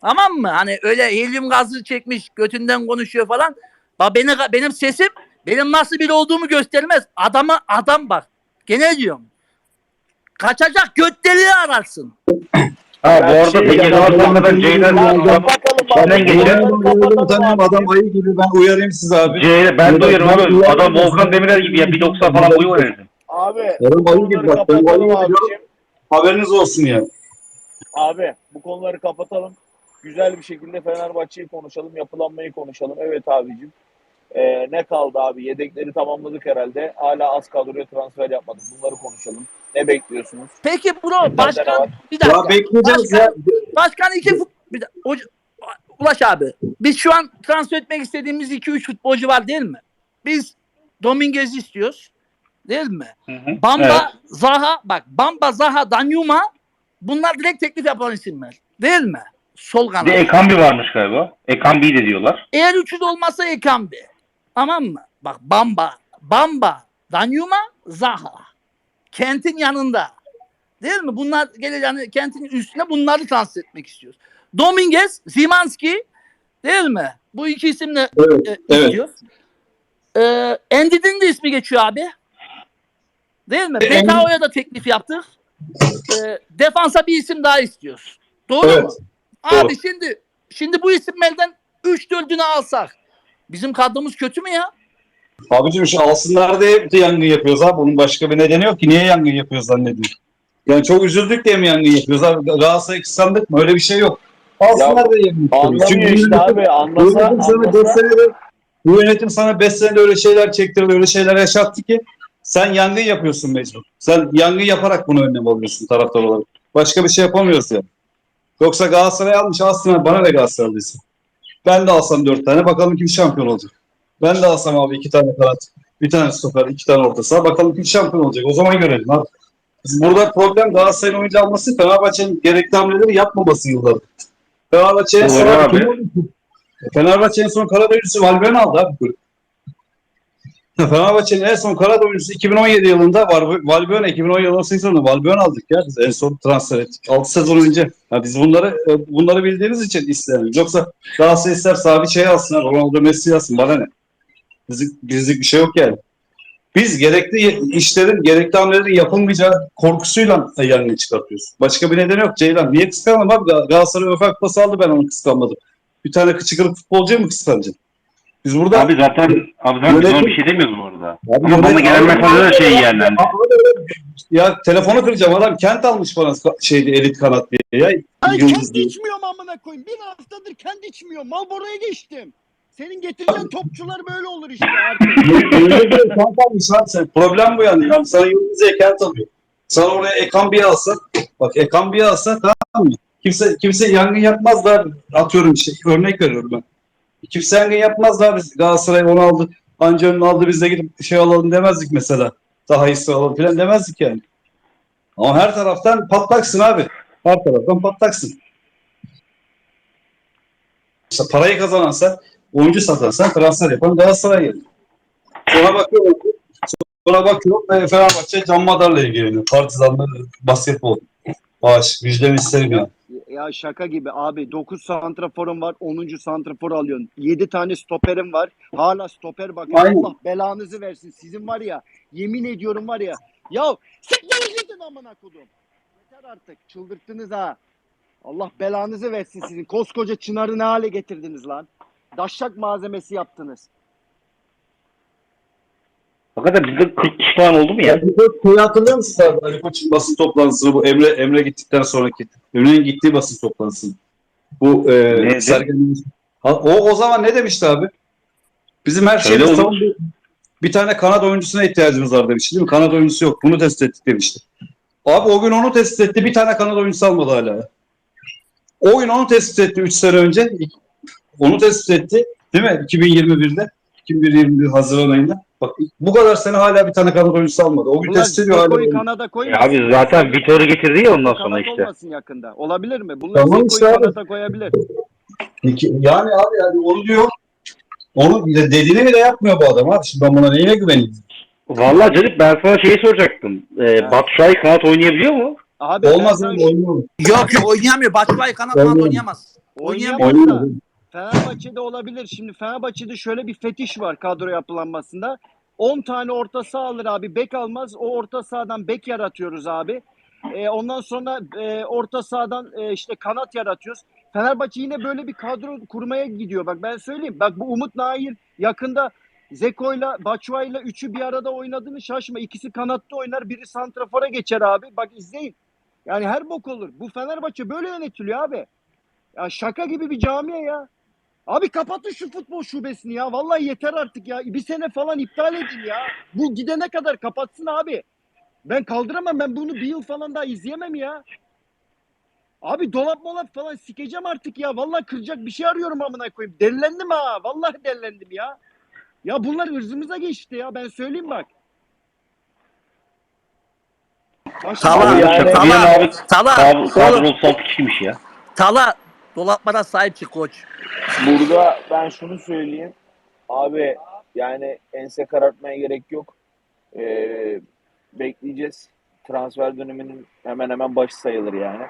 Tamam mı? Hani öyle helyum gazı çekmiş, götünden konuşuyor falan. Bak beni, benim sesim benim nasıl biri olduğumu göstermez. Adama adam bak. Gene diyorum. Kaçacak göt deliği ararsın. Ha bu arada şey- peki Galatasaray'dan Ceylan Senden geçen Tanıyorum adam ayı gibi ben uyarayım sizi abi. C ben duyuyorum abi. Adam Volkan Demirel gibi ya 1.90 falan boyu var herifin. Abi Adam ayı gibi bak ben ayı gibi. Haberiniz olsun ya. Abi bu konuları kapatalım. Güzel bir şekilde Fenerbahçe'yi konuşalım, yapılanmayı konuşalım. Evet abicim. Ee, ne kaldı abi? Yedekleri tamamladık herhalde. Hala az kadroya transfer yapmadık. Bunları konuşalım. Ne bekliyorsunuz? Peki ne başkan bir dakika. Ya bekleyeceğiz Başkan, ya. başkan iki fut... Bir dakika, Ulaş abi. Biz şu an transfer etmek istediğimiz 2-3 futbolcu var değil mi? Biz Dominguez'i istiyoruz. Değil mi? Bamba, Evet. Zaha bak Bamba, Zaha, Danyuma bunlar direkt teklif yapılan isimler. Değil mi? Sol Bir kanat. de Ekambi varmış galiba. Ekambi de diyorlar. Eğer üçü de olmazsa Ekambi. Tamam mı? Bak Bamba, Bamba, Danyuma, Zaha. Kent'in yanında. Değil mi? Bunlar gelir yani Kent'in üstüne bunları transfer etmek istiyoruz. Dominguez, Zimanski değil mi? Bu iki isimle Evet, e, evet. istiyor. Ee, Endid'in de ismi geçiyor abi. Değil mi? E, BKO'ya da teklif yaptık. Ee, defansa bir isim daha istiyoruz. Doğru Evet, mu? Abi şimdi şimdi bu isimlerden 3 4'ünü alsak bizim kadromuz kötü mü ya? Abicim şu alsınlar diye bir de yangın yapıyoruz abi. Bunun başka bir nedeni yok ki. Niye yangın yapıyoruz zannediyorum. Yani çok üzüldük diye mi yangın yapıyoruz abi? Galatasaray'ı kıskandık mı? Öyle bir şey yok. Alsınlar diye yangın yapıyoruz. Anlamıyor işte abi. Anlasa, yönetim sana beş anlasa. senede bu yönetim sana 5 senede öyle şeyler çektirdi, öyle şeyler yaşattı ki sen yangın yapıyorsun mecbur. Sen yangın yaparak bunu önlem alıyorsun taraftar olarak. Başka bir şey yapamıyoruz yani. Yoksa Galatasaray almış aslında bana ne Galatasaray aldıysa. Ben de alsam dört tane bakalım kim şampiyon olacak. Ben de alsam abi iki tane kanat, bir tane stoper, iki tane orta saha bakalım kim şampiyon olacak. O zaman görelim abi. Biz burada problem Galatasaray'ın oyuncu alması, Fenerbahçe'nin gerekli hamleleri yapmaması yıllardır. Kim oldu ki? Fenerbahçe en son oyuncusu Valbuena aldı abi. Fenerbahçe'nin en son kanat oyuncusu 2017 yılında. Valbuena 2017 yılında sezonunda Valbuena aldık ya. Biz en son transfer ettik. 6 sezon önce. Ya biz bunları e, bunları bildiğimiz için isteyelim. Yoksa Galatasaray ister sabit şey alsın. ha, Ronaldo Messi alsın. Bana ne? Bizlik, bizlik bir şey yok yani. Biz gerekli işlerin, gerekli hamlelerin yapılmayacağı korkusuyla yanını çıkartıyoruz. Başka bir nedeni yok Ceylan. Niye kıskanalım abi? Gal- Galatasaray ufak pas aldı ben onu kıskanmadım. Bir tane kıçıkırık futbolcuyu mu kıskanacaksın? Biz burada Abi zaten abi ben Yönetim- ona bir şey demiyoruz bu arada. Abi Ama bana yönet- gelen mesajlar da şey yani. hani. Ya telefonu kıracağım adam kent almış bana şeydi elit kanat diye ya. Ay Yıldız kendi diye. içmiyorum amına koyayım. Bir haftadır kendi içmiyorum. Malboro'ya geçtim. Senin getireceğin topçular böyle olur işte artık. Öyle kent almış lan sen. Problem bu yani. yani sana Yıldız diye kent alıyor. Sana oraya Ekambi'yi alsa bak Ekambi'yi alsa tamam mı? Kimse kimse yangın yapmaz da atıyorum şey örnek veriyorum ben. Kimse yangın yapmaz da biz Galatasaray onu aldı. Anca onu aldı biz de gidip şey alalım demezdik mesela. Daha iyisi alalım falan demezdik yani. Ama her taraftan patlaksın abi. Her taraftan patlaksın. İşte parayı kazanan sen, oyuncu satan sen, transfer yapan Galatasaray yani. Sonra bakıyorum, sonra bakıyorum e, Fenerbahçe Can Madar'la ilgileniyor. Partizanlı basketbol. Bağış, vicdan isterim yani. Ya şaka gibi abi. 9 santraforum var. 10. santrafor alıyorsun. 7 tane stoperim var. Hala stoper. Aynen. Allah belanızı versin. Sizin var ya. Yemin ediyorum var ya. Ya siktir gidin amına kodum. Yeter artık. Çıldırttınız ha. Allah belanızı versin sizin. Koskoca Çınar'ı ne hale getirdiniz lan? Daşşak malzemesi yaptınız. Fakat bizde 40 kişi falan oldu mu ya? De şeyi hatırlıyor musun abi? Ali Koç'un basın toplantısını bu Emre Emre gittikten sonraki Emre'nin gittiği basın toplantısını. Bu e? Sergen o o zaman ne demişti abi? Bizim her şeyimiz oğlum. tamam. Bir, bir tane kanat oyuncusuna ihtiyacımız var demişti değil mi? Kanat oyuncusu yok. Bunu test ettik demişti. Abi o gün onu test etti. Bir tane kanat oyuncusu almadı hala. O gün onu tespit etti 3 sene önce. Onu tespit etti. Değil mi? 2021'de. 2021 Haziran ayında. Bak bu kadar sene hala bir tane kanat oyuncusu almadı. O gün test ediyor hala. Zeko'yu Kanada koymasın. Abi zaten Vitor'u getirdi ya ondan sonra Kanat işte. olmasın yakında. Olabilir mi? Bunlar Tamam Zeko'yu işte abi. Kanada koyabilir. Peki, yani abi yani onu diyor. Onu bile dediğini bile yapmıyor bu adam abi. Şimdi ben buna neyine güveneyim? Vallahi canım ben sana şeyi soracaktım. Ee, Şahin kanat oynayabiliyor mu? Abi Olmaz ben abi sana- oynuyor. Yok yok oynayamıyor. Batshuayi kanat kanat Oynayamıyor. oynayamaz. Oğlum Oynayamıyor. Fenerbahçe'de olabilir. Şimdi Fenerbahçe'de şöyle bir fetiş var kadro yapılanmasında. 10 tane orta saha alır abi. Bek almaz. O orta sahadan bek yaratıyoruz abi. E, ondan sonra e, orta sahadan e, işte kanat yaratıyoruz. Fenerbahçe yine böyle bir kadro kurmaya gidiyor. Bak ben söyleyeyim. Bak bu Umut Nahir yakında Zeko'yla Batshuayi'yle üçü bir arada oynadığını şaşma. İkisi kanatta oynar. Biri santrafora geçer abi. Bak izleyin. Yani her bok olur. Bu Fenerbahçe böyle yönetiliyor abi. Ya şaka gibi bir camia ya. Abi kapatın şu futbol şubesini ya. Vallahi yeter artık ya. Bir sene falan iptal edin ya. Bu gidene kadar kapatsın abi. Ben kaldıramam. Ben bunu bir yıl falan daha izleyemem ya. Abi dolap molap falan sikeceğim artık ya. Vallahi kıracak bir şey arıyorum amına koyayım. Delilendim ha. Vallahi delilendim ya. Ya bunlar ırzımıza geçti ya. Ben söyleyeyim bak. Başka- Tala, Abi yani- Tala, yana abi oğlum, son kişiymiş ya. Tala, dolaplara sahip çık koç. Burada ben şunu söyleyeyim. Abi yani ense karartmaya gerek yok. Ee, bekleyeceğiz. Transfer döneminin hemen hemen başı sayılır yani.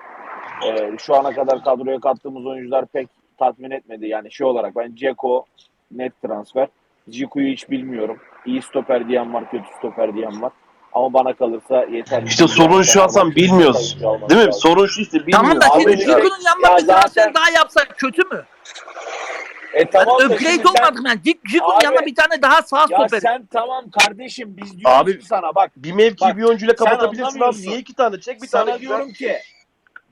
Ee, şu ana kadar kadroya kattığımız oyuncular pek tatmin etmedi. Yani şey olarak ben Ceko net transfer. Ciku'yu hiç bilmiyorum. İyi stoper diyen var, kötü stoper diyen var. Ama bana kalırsa yeterli. İşte sorun şu Hasan bilmiyoruz. Değil mi? Sorun şu işte bilmiyoruz. Tamam da Abi şimdi yanına Ya bir transfer zaten- daha yapsak kötü mü? E tamam Yani da upgrade sen- olmadık yani. Abi- yanına bir tane daha sağ Ya stoperi. sen tamam kardeşim biz diyoruz Abi- ki sana bak Bir mevki Bak, bir oyuncuyla kapatabilirsin abi. Niye iki tane? Çek bir sana tane. güzel. diyorum ki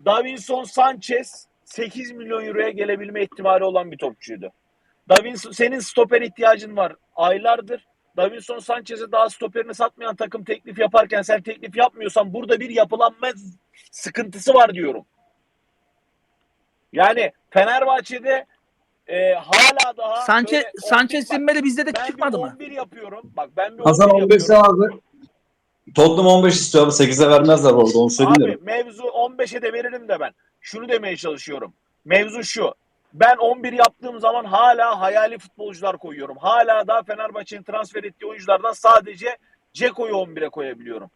Davinson Sanchez 8 milyon euroya gelebilme ihtimali olan bir topçuydu. Davinson senin stoper ihtiyacın var aylardır. Davinson Sanchez'e daha stoperini satmayan takım teklif yaparken sen teklif yapmıyorsan burada bir yapılanma sıkıntısı var diyorum. Yani Fenerbahçe'de e, hala daha Sanchez, böyle 11 Sanchez bak, Simberi bizde de ben çıkmadı bir mı? 11 yapıyorum. Bak ben bir Hasan 11 15 yapıyorum. abi. Tottenham 15 istiyor abi. 8'e vermezler orada onu söyleyeyim Abi mevzu 15'e de veririm de ben. Şunu demeye çalışıyorum. Mevzu şu. Ben 11 yaptığım zaman hala hayali futbolcular koyuyorum. Hala da Fenerbahçe'nin transfer ettiği oyunculardan sadece Ceko'yu 11'e koyabiliyorum.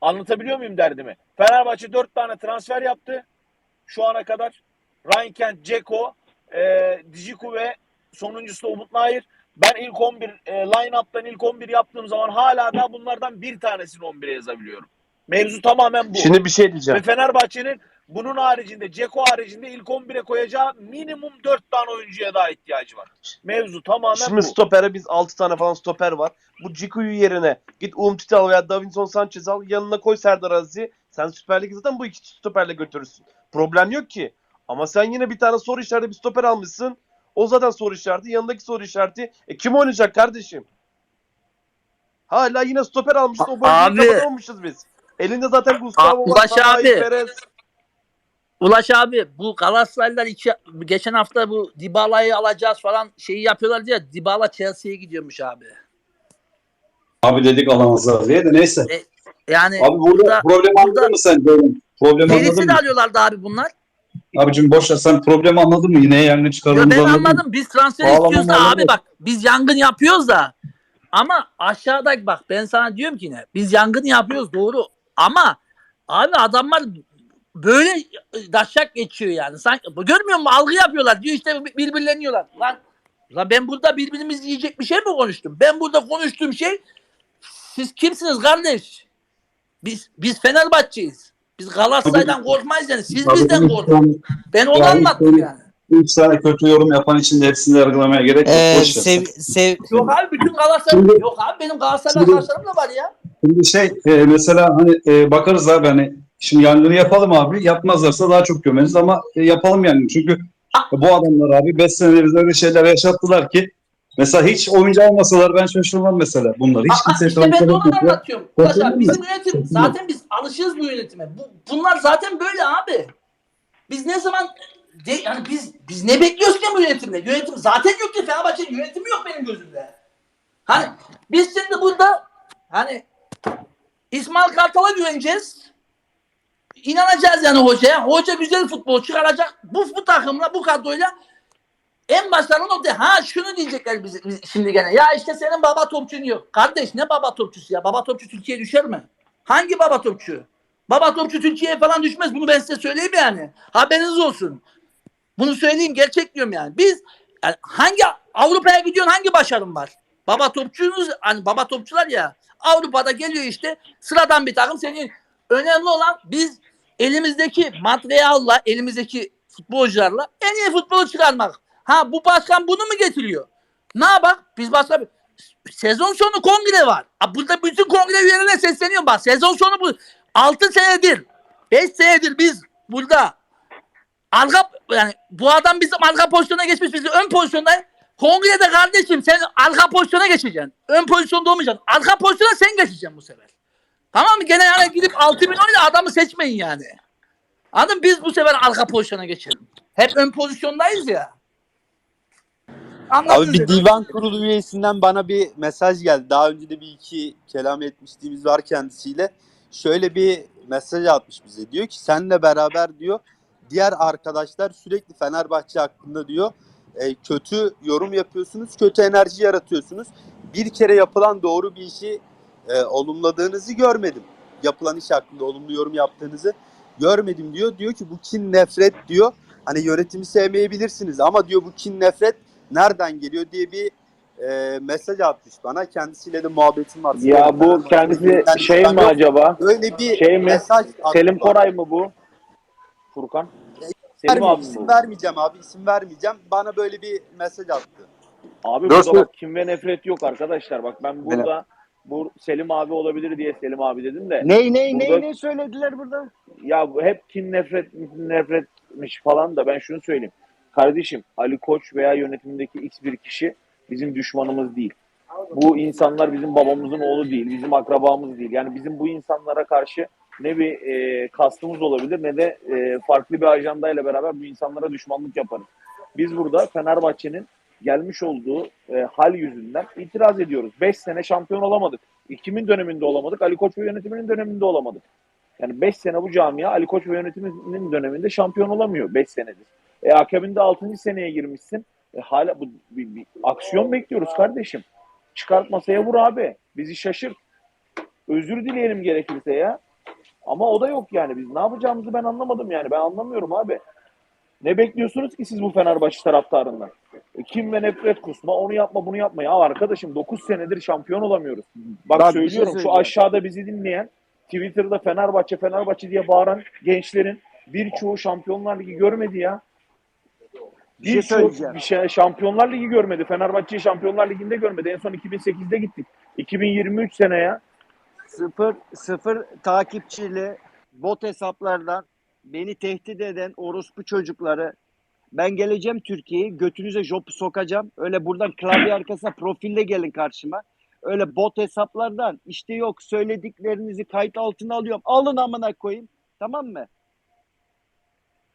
Anlatabiliyor muyum derdimi? Fenerbahçe 4 tane transfer yaptı. Şu ana kadar. Ryan Kent, Ceko, e, Djiku ve sonuncusu da Umut Nayır. Ben ilk 11 e, line-up'tan ilk 11 yaptığım zaman hala da bunlardan bir tanesini 11'e yazabiliyorum. Mevzu tamamen bu. Şimdi bir şey diyeceğim. Ve Fenerbahçe'nin bunun haricinde, Ceko haricinde ilk 11'e koyacağı minimum 4 tane oyuncuya daha ihtiyacı var. Mevzu tamamen Şimdi bu. stopere biz 6 tane falan stoper var. Bu Ciku'yu yerine git Umtiti al veya Davinson Sanchez al. Yanına koy Serdar Azizi. Sen Süper Lig'i zaten bu iki stoperle götürürsün. Problem yok ki. Ama sen yine bir tane soru işareti bir stoper almışsın. O zaten soru işareti. Yanındaki soru işareti. E kim oynayacak kardeşim? Hala yine stoper almışız. O Abi. bölgeyi kapatamamışız biz. Elinde zaten Gustavo var. Ulaş abi. Perez. Ulaş abi bu Galatasaraylılar iki, geçen hafta bu Dybala'yı alacağız falan şeyi yapıyorlar diye Dybala Chelsea'ye gidiyormuş abi. Abi dedik alamazlar diye de neyse. Yani Abi burada, burada problemi burada- anladın mı sen? Böyle? Problemi anladın mı? alıyorlardı abi bunlar. Abicim boş ver sen problemi anladın mı? Yine yerine Yo, çıkardığımızı ben anladın mı? anladım. Biz transfer Bağlamam istiyoruz da anladım. abi bak biz yangın yapıyoruz da ama aşağıda bak ben sana diyorum ki ne biz yangın yapıyoruz doğru ama abi adamlar böyle daşak geçiyor yani. Sanki görmüyor musun? Algı yapıyorlar. Diyor işte birbirleniyorlar. Lan, lan ben burada birbirimizi yiyecek bir şey mi konuştum? Ben burada konuştuğum şey siz kimsiniz kardeş? Biz biz Fenerbahçe'yiz. Biz Galatasaray'dan korkmayız yani. Siz Abi, bizden korkun. Ben onu Ya, anlattım üç yani. Üç tane kötü yorum yapan için de hepsini yargılamaya gerek yok. Ee, sev, sev, Yok abi bütün Galatasaray yok abi benim Galatasaray'la Şimdi- arkadaşlarım da var ya. Şimdi şey e, mesela hani e, bakarız abi hani şimdi yangını yapalım abi. Yapmazlarsa daha çok gömeriz ama e, yapalım yani. Çünkü bu adamlar abi 5 senede bize öyle şeyler yaşattılar ki mesela hiç oyuncu almasalar ben şaşırmam mesela bunları. Hiç Aa, kimse işte ben onu anlatıyorum. Bizim yönetim zaten biz alışığız bu yönetime. Bu, bunlar zaten böyle abi. Biz ne zaman de, yani biz biz ne bekliyoruz ki bu yönetimde? Yönetim zaten yok ki Fenerbahçe'nin yönetimi yok benim gözümde. Hani biz şimdi burada hani İsmail Kartal'a güveneceğiz. İnanacağız yani hocaya. Hoca güzel futbol çıkaracak. Bu, bu takımla bu kadroyla en başlarından o de ha şunu diyecekler biz şimdi gene. Ya işte senin baba topçun yok. Kardeş ne baba topçusu ya? Baba topçu Türkiye'ye düşer mi? Hangi baba topçu? Baba topçu Türkiye'ye falan düşmez. Bunu ben size söyleyeyim yani. Haberiniz olsun. Bunu söyleyeyim gerçek diyorum yani. Biz yani hangi Avrupa'ya gidiyorsun hangi başarın var? Baba topçunuz hani baba topçular ya Avrupa'da geliyor işte sıradan bir takım senin önemli olan biz elimizdeki materyalla elimizdeki futbolcularla en iyi futbolu çıkarmak. Ha bu başkan bunu mu getiriyor? Ne yapak? Biz başka bir sezon sonu kongre var. Ha, burada bütün kongre üyelerine sesleniyorum bak. Sezon sonu bu 6 senedir 5 senedir biz burada arka yani bu adam bizim arka pozisyona geçmiş biz ön pozisyonda kongrede kardeşim sen arka pozisyona geçeceksin. Ön pozisyonda olmayacaksın. Arka pozisyona sen geçeceksin bu sefer. Tamam mı? Gene yani gidip 6 milyon ile adamı seçmeyin yani. Anladın mı? Biz bu sefer arka pozisyona geçelim. Hep ön pozisyondayız ya. Anladınız Abi bir divan kurulu üyesinden bana bir mesaj geldi. Daha önce de bir iki kelam etmişliğimiz var kendisiyle. Şöyle bir mesaj atmış bize. Diyor ki senle beraber diyor diğer arkadaşlar sürekli Fenerbahçe hakkında diyor e, kötü yorum yapıyorsunuz, kötü enerji yaratıyorsunuz. Bir kere yapılan doğru bir işi e, olumladığınızı görmedim. Yapılan iş hakkında olumlu yorum yaptığınızı görmedim diyor. Diyor ki bu kin nefret diyor. Hani yönetimi sevmeyebilirsiniz ama diyor bu kin nefret nereden geliyor diye bir e, mesaj atmış bana. Kendisiyle de muhabbetim var. Ya bu kendisi şey mi acaba? Öyle bir Şey mi? mesaj Selim. Koray mı bu? Furkan? Selim Vermeyeyim, abi isim bu? vermeyeceğim abi isim vermeyeceğim. Bana böyle bir mesaj attı. Abi Dört burada bak kim ve nefret yok arkadaşlar. Bak ben burada bu Selim abi olabilir diye Selim abi dedim de. Ney ney ney ne söylediler burada? Ya hep kin nefret nefretmiş falan da ben şunu söyleyeyim. Kardeşim Ali Koç veya yönetimindeki X bir kişi bizim düşmanımız değil. Bu insanlar bizim babamızın oğlu değil, bizim akrabamız değil. Yani bizim bu insanlara karşı ne bir e, kastımız olabilir ne de e, farklı bir ajandayla beraber bu insanlara düşmanlık yaparız. Biz burada Fenerbahçe'nin gelmiş olduğu e, hal yüzünden itiraz ediyoruz. 5 sene şampiyon olamadık. Kimin döneminde olamadık? Ali Koç ve yönetiminin döneminde olamadık. Yani 5 sene bu camia Ali Koç ve yönetiminin döneminde şampiyon olamıyor 5 senedir. E akabinde 6. seneye girmişsin. E, hala bu bir, bir aksiyon bekliyoruz kardeşim. Çıkart masaya vur abi. Bizi şaşırt. Özür dileyelim gerekirse ya. Ama o da yok yani. Biz ne yapacağımızı ben anlamadım yani. Ben anlamıyorum abi. Ne bekliyorsunuz ki siz bu Fenerbahçe taraftarından? E, kim ve nefret kusma, onu yapma, bunu yapma. Ya arkadaşım 9 senedir şampiyon olamıyoruz. Bak, Bak, bir şey söylüyorum şu söyleyeceğim. aşağıda bizi dinleyen, Twitter'da Fenerbahçe, Fenerbahçe diye bağıran gençlerin birçoğu Şampiyonlar Ligi görmedi ya. Bir şey Birçoğu söyleyeceğim. bir şey, Şampiyonlar Ligi görmedi. Fenerbahçe'yi Şampiyonlar Ligi'nde görmedi. En son 2008'de gittik. 2023 sene ya. Sıfır, sıfır takipçili bot hesaplardan beni tehdit eden orospu çocukları ben geleceğim Türkiye'ye götünüze jopu sokacağım. Öyle buradan klavye arkasına profille gelin karşıma. Öyle bot hesaplardan işte yok söylediklerinizi kayıt altına alıyorum. Alın amına koyayım. Tamam mı?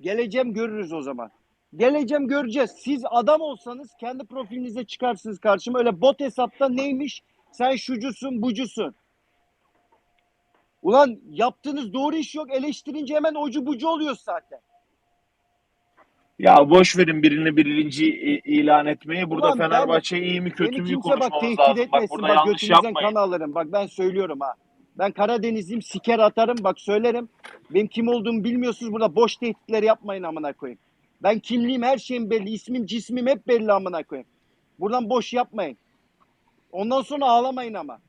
Geleceğim görürüz o zaman. Geleceğim göreceğiz. Siz adam olsanız kendi profilinize çıkarsınız karşıma. Öyle bot hesapta neymiş? Sen şucusun bucusun. Ulan yaptığınız doğru iş yok. Eleştirince hemen ocu bucu oluyor zaten. Ya boş verin birini birinci ilan etmeyi. Burada Ulan ben- Fenerbahçe iyi mi kötü mü kimse bak konuşmamız tehdit lazım. Bak etmesin. burada Bak, yanlış yapmayın. kan alırım. Bak ben söylüyorum ha. Ben Karadenizliyim siker atarım bak söylerim. Benim kim olduğumu bilmiyorsunuz burada boş tehditler yapmayın amına koyayım. Ben kimliğim her şeyim belli. ismim cismim hep belli amına koyayım. Buradan boş yapmayın. Ondan sonra ağlamayın ama.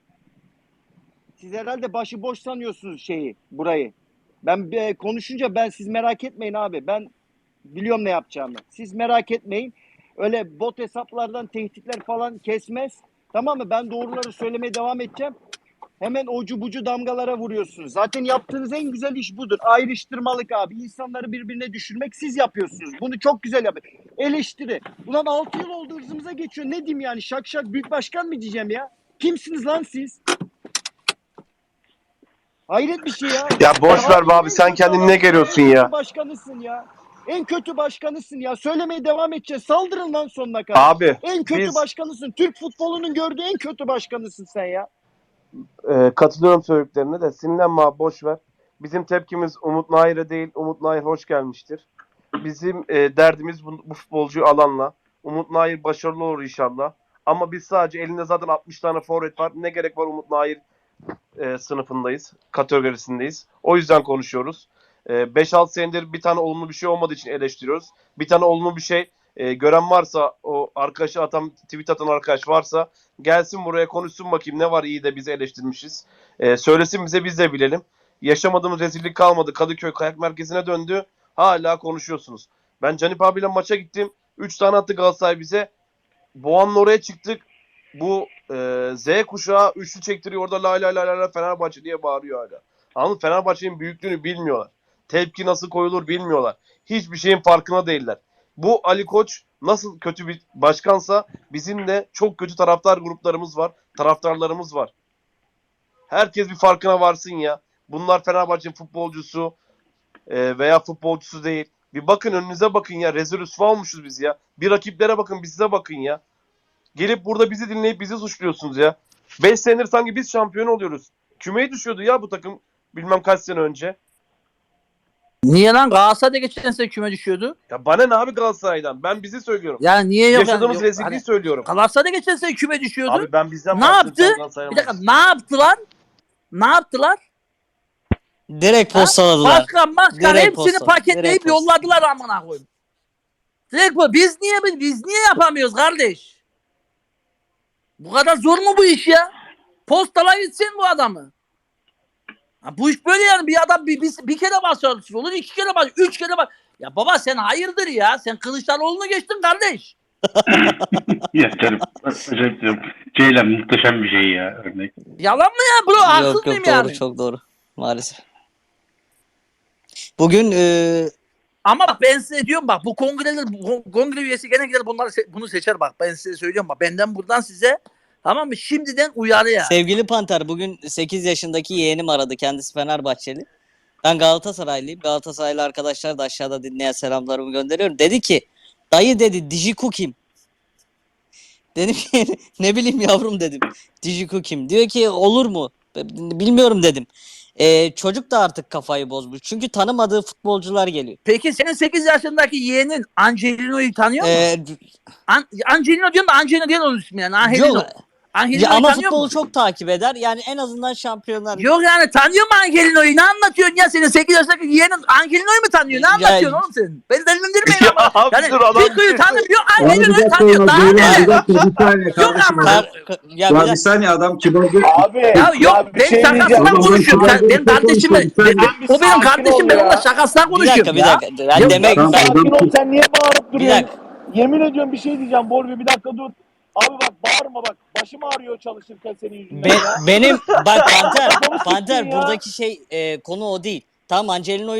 Siz herhalde başı boş sanıyorsunuz şeyi burayı. Ben e, konuşunca ben siz merak etmeyin abi. Ben biliyorum ne yapacağımı. Siz merak etmeyin. Öyle bot hesaplardan tehditler falan kesmez. Tamam mı? Ben doğruları söylemeye devam edeceğim. Hemen ocu bucu damgalara vuruyorsunuz. Zaten yaptığınız en güzel iş budur. Ayrıştırmalık abi. İnsanları birbirine düşürmek siz yapıyorsunuz. Bunu çok güzel yapın. Eleştiri. Ulan 6 yıl oldu hırzımıza geçiyor. Ne diyeyim yani? Şak şak büyük başkan mı diyeceğim ya? Kimsiniz lan siz? Hayret bir şey ya. Ya boş ver be abi En sen kendini ne en ya? başkanısın ya. En kötü başkanısın ya. Söylemeye devam edeceğiz. Saldırın lan sonuna kadar. Abi En kötü biz- başkanısın. Türk futbolunun gördüğü en kötü başkanısın sen ya. e, katılıyorum söylediklerine de sinirlenme abi boş ver. Bizim tepkimiz Umut Nayır'a değil. Umut Nayır hoş gelmiştir. Bizim e, derdimiz bu, bu futbolcuyu alanla. Umut Nayır başarılı olur inşallah. Ama biz sadece elinde zaten 60 tane forvet var. Ne gerek var Umut Nayır e, sınıfındayız. Kategorisindeyiz. O yüzden konuşuyoruz. e, 5-6 senedir bir tane olumlu bir şey olmadığı için eleştiriyoruz. Bir tane olumlu bir şey e, gören varsa o arkadaşı atan tweet atan arkadaş varsa gelsin buraya konuşsun bakayım ne var iyi de bizi eleştirmişiz. E, söylesin bize biz de bilelim. Yaşamadığımız rezillik kalmadı. Kadıköy kayak merkezine döndü. Hala konuşuyorsunuz. Ben Canip abiyle maça gittim. 3 tane attı Galatasaray bize. Boğan'ın oraya çıktık. Bu e, Z kuşağı üçlü çektiriyor orada la la la la la Fenerbahçe diye bağırıyor hala. Mı? Fenerbahçe'nin büyüklüğünü bilmiyorlar. Tepki nasıl koyulur bilmiyorlar. Hiçbir şeyin farkına değiller. Bu Ali Koç nasıl kötü bir başkansa bizim de çok kötü taraftar gruplarımız var. Taraftarlarımız var. Herkes bir farkına varsın ya. Bunlar Fenerbahçe'nin futbolcusu e, veya futbolcusu değil. Bir bakın önünüze bakın ya. Rezil rüsva olmuşuz biz ya. Bir rakiplere bakın bize bakın ya. Gelip burada bizi dinleyip bizi suçluyorsunuz ya. 5 senedir sanki biz şampiyon oluyoruz. Kümeye düşüyordu ya bu takım bilmem kaç sene önce. Niye lan Galatasaray'da geçen sene küme düşüyordu? Ya bana ne abi Galatasaray'dan? Ben bizi söylüyorum. Yani niye yok? Yaşadığımız yani, rezilliği Hani söylüyorum. Galatasaray'da geçen sene küme düşüyordu. Abi ben bizden Ne yaptı? Bir dakika ne yaptılar? Ne yaptılar? Direkt postaladılar. Başkan başkan Direkt hepsini posta, paketleyip direkt yolladılar amına koyayım. Direkt bu. Biz niye biz niye yapamıyoruz kardeş? Bu kadar zor mu bu iş ya? Postala gitsin bu adamı. Ha, bu iş böyle yani bir adam bir, bir, bir kere basıyor olur iki kere bas üç kere bas. Ya baba sen hayırdır ya sen Kılıçdaroğlu'nu geçtin kardeş. Ya canım özür diliyorum. Ceylan muhteşem bir şey ya örnek. Yalan mı ya bro haksız Yok mıyım yok doğru yani? çok doğru. Maalesef. Bugün e, Ama bak ben size diyorum bak bu kongreler kongre üyesi gene gider bunları se- bunu seçer bak ben size söylüyorum bak benden buradan size tamam mı şimdiden uyarı ya. sevgili Panter bugün 8 yaşındaki yeğenim aradı. Kendisi Fenerbahçeli. Ben Galatasaraylıyım. Galatasaraylı arkadaşlar da aşağıda dinleyen selamlarımı gönderiyorum. Dedi ki dayı dedi Dijiku kim? Dedim ki ne bileyim yavrum dedim. Dijiku kim? Diyor ki olur mu? Bilmiyorum dedim. E, çocuk da artık kafayı bozmuş. Çünkü tanımadığı futbolcular geliyor. Peki senin 8 yaşındaki yeğenin Angelino'yu tanıyor mu? E, An- Angelino diyorum da Angelino değil onun ismi yani. Angelino. yok, Angelino'yu ya ama tanıyor futbolu mu? çok takip eder. Yani en azından şampiyonlar Yok yani tanıyor mu Angelino'yu? Ne anlatıyorsun ya? Senin 8 yaşındaki yeğenin Angelino'yu mu tanıyor? Ne Ya- anlatıyorsun oğlum sen? Beni delindirmeyin ama. Ya abi Yani dur adam. Tanımıyor, Abi bir Angelino'yu tanıyor. Daha ne? bir dakika, bir saniye Yok kardeşim. ama. Kar- ya Ya bir saniye adam kibar Abi Ya yok ben şey şakasından diyeceğim. Konuşuyorum. ben Sen, benim kardeşim konuşuyorum, ben, ben- o benim kardeşim ben onunla şakasından Bir konuşuyorum dakika bir ya. dakika. Ben demek tamam, ben, Sakin ol sen niye bağırıp duruyorsun? dakika. Yemin ediyorum bir şey diyeceğim Bolvi bir dakika dur. Abi bak bağırma bak. Başım ağrıyor çalışırken senin yüzünden Be- ya. benim bak Panter Panter buradaki şey e, konu o değil. Tamam Angelino'yu